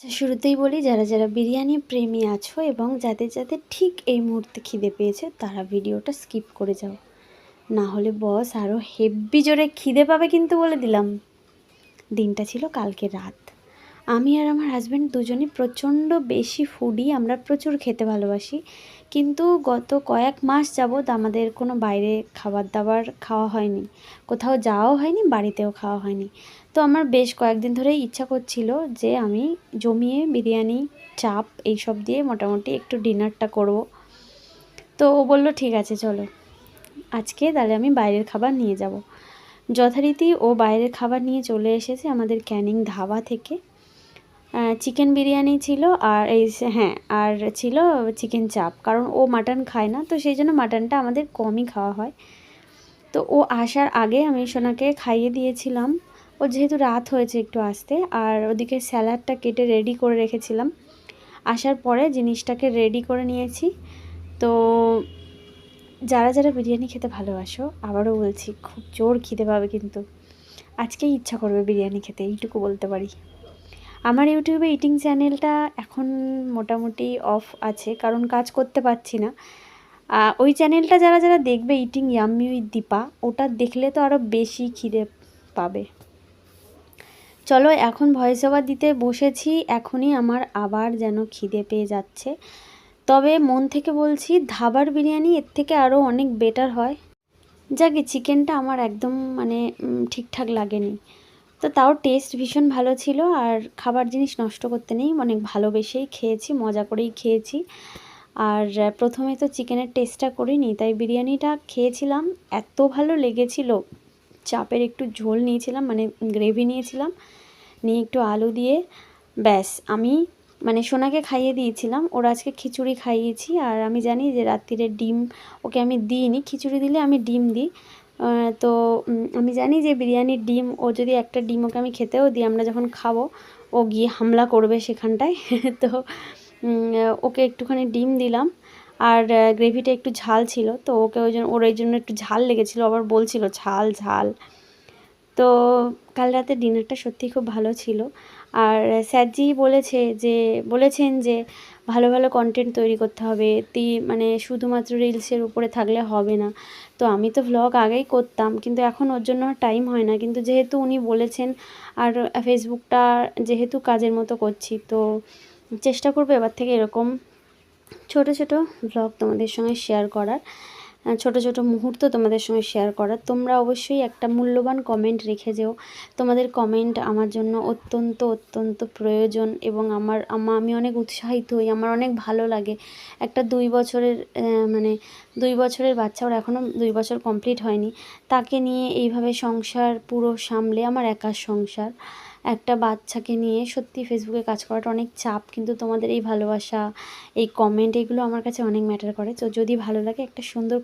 আচ্ছা শুরুতেই বলি, যারা যারা বিরিয়ানি প্রেমী আছো এবং যাদের যাদের ঠিক এই মুহূর্তে খিদে পেয়েছে, তারা ভিডিওটা স্কিপ করে যাও। না হলে বস আরও হেব্বি জোরে খিদে পাবে কিন্তু বলে দিলাম। দিনটা ছিল কালকে রাত। আমি আর আমার হাজব্যান্ড দুজনে প্রচণ্ড বেশি ফুডি আমরা প্রচুর খেতে ভালোবাসি। কিন্তু গত কয়েক মাস যাবৎ আমাদের কোনো বাইরে খাবার দাবার খাওয়া হয়নি। কোথাও যাওয়াও হয়নি, বাড়িতেও খাওয়া হয়নি। তো আমার বেশ কয়েকদিন ধরেই ইচ্ছা করছিল যে আমি জমিয়ে বিরিয়ানি, চাপ এইসব দিয়ে মোটামুটি একটু ডিনারটা করব। তো ও বলল, ঠিক আছে, চলো। আজকে তাহলে আমি বাইরের খাবার নিয়ে যাব। যথারীতি ও বাইরের খাবার নিয়ে চলে এসেছে আমাদের ক্যানিং ধাবা থেকে। চিকেন বিরিয়ানি ছিল আর এই হ্যাঁ আর ছিল চিকেন চাপ কারণ ও মাটন খায় না, তো সেই জন্য মাটনটা আমাদের কমই খাওয়া হয়। তো ও আসার আগে আমি সোনাকে খাইয়ে দিয়েছিলাম। ও যেহেতু রাত হয়েছে একটু আসতে, আর ওদিকে স্যালাডটা কেটে রেডি করে রেখেছিলাম। আসার পরে জিনিসটাকে রেডি করে নিয়েছি। তো যারা যারা বিরিয়ানি খেতে ভালোবাসো, আবারও বলছি, খুব জোর খিদে পাবে কিন্তু। আজকেই ইচ্ছা করবে বিরিয়ানি খেতে, এইটুকু বলতে পারি। আমার ইউটিউবে ইটিং চ্যানেলটা এখন মোটামুটি অফ আছে, কারণ কাজ করতে পারছি না। ওই চ্যানেলটা যারা যারা দেখবে ইটিং ইয়াম্মি উইথ দীপা, ওটা দেখলে তো আরও বেশি খিদে পাবে। চলো এখন ভয়েস ওভার দিতে বসেছি, এখনই আমার আবার যেন খিদে পেয়ে যাচ্ছে। তবে মন থেকে বলছি, ধাবার বিরিয়ানি এর থেকে আরও অনেক বেটার হয়। যাকে চিকেনটা আমার একদম মানে ঠিকঠাক লাগেনি। তো তাও টেস্ট ভীষণ ভালো ছিল আর খাবার জিনিস নষ্ট করতে নেই, অনেক ভালোবেসেই খেয়েছি, মজা করেই খেয়েছি। আর প্রথমে তো চিকেনের টেস্টটা করিনি, তাই বিরিয়ানিটা খেয়েছিলাম, এত ভালো লেগেছিল, চাপের একটু ঝোল নিয়েছিলাম মানে গ্রেভি নিয়েছিলাম, নিয়ে একটু আলু দিয়ে, ব্যাস, আমি মানে সোনাকে খাইয়ে দিয়েছিলাম, ওর আজকে খিচুড়ি খাইয়েছি, আর আমি জানি যে রাত্রিরে ডিম, ওকে আমি দিইনি, খিচুড়ি দিলে আমি ডিম দিই তো আমি জানি যে বিরিয়ানির ডিম, ও যদি একটা ডিম ওকে আমি খেতেও দিই, আমরা যখন খাব, ও গিয়ে হামলা করবে সেখানটায়। তো ওকে একটুখানি ডিম দিলাম, আর গ্রেভিটা একটু ঝাল ছিল, তো ওকে ওই জন্য, ওর ওই জন্য একটু ঝাল লেগেছিলো, আবার বলছিল, ঝাল ঝাল। তো কাল রাতে ডিনারটা সত্যিই খুব ভালো ছিল। আর স্যারজি বলেছে যে, বলেছেন যে ভালো ভালো কন্টেন্ট তৈরি করতে হবে। তি মানে শুধুমাত্র রিলসের উপরে থাকলে হবে না। তো আমি তো ভ্লগ আগেই করতাম, কিন্তু এখন ওর জন্য টাইম হয় না। কিন্তু যেহেতু উনি বলেছেন, আর ফেসবুকটা যেহেতু কাজের মতো করছি, তো চেষ্টা করব এবার থেকে এরকম ছোট ছোট ব্লগ তোমাদের সঙ্গে শেয়ার করার। ছোট ছোট মুহূর্ত তোমাদের সঙ্গে শেয়ার করার। তোমরা অবশ্যই একটা মূল্যবান কমেন্ট রেখে যেও। তোমাদের কমেন্ট আমার জন্য অত্যন্ত অত্যন্ত প্রয়োজন এবং আমার, আমা, আমি অনেক উৎসাহিত হই, আমার অনেক ভালো লাগে। একটা দুই বছরের মানে দুই বছরের বাচ্চা, ওর এখনও দুই বছর কমপ্লিট হয়নি। তাকে নিয়ে এইভাবে সংসার পুরো সামলে আমার একার সংসার। একটা বাচ্চাকে নিয়ে সত্যি ফেসবুকে কাজ করাটা অনেক চাপ, কিন্তু তোমাদের এই ভালোবাসা, এই কমেন্ট এগুলো আমার কাছে অনেক ম্যাটার করে। তো যদি ভালো লাগে একটা সুন্দর